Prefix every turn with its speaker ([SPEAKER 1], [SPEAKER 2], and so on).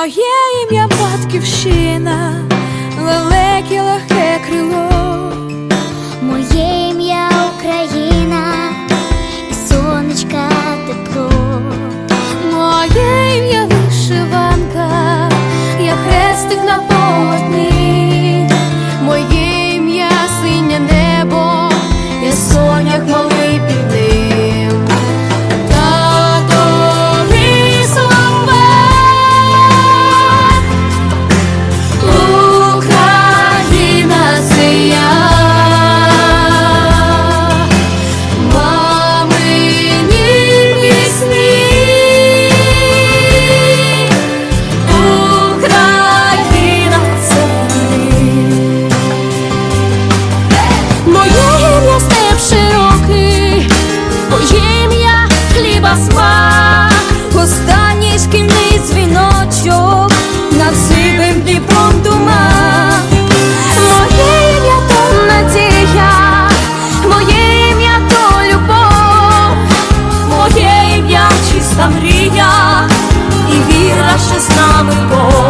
[SPEAKER 1] Моє ім'я батьківщина, велике
[SPEAKER 2] моє ім'я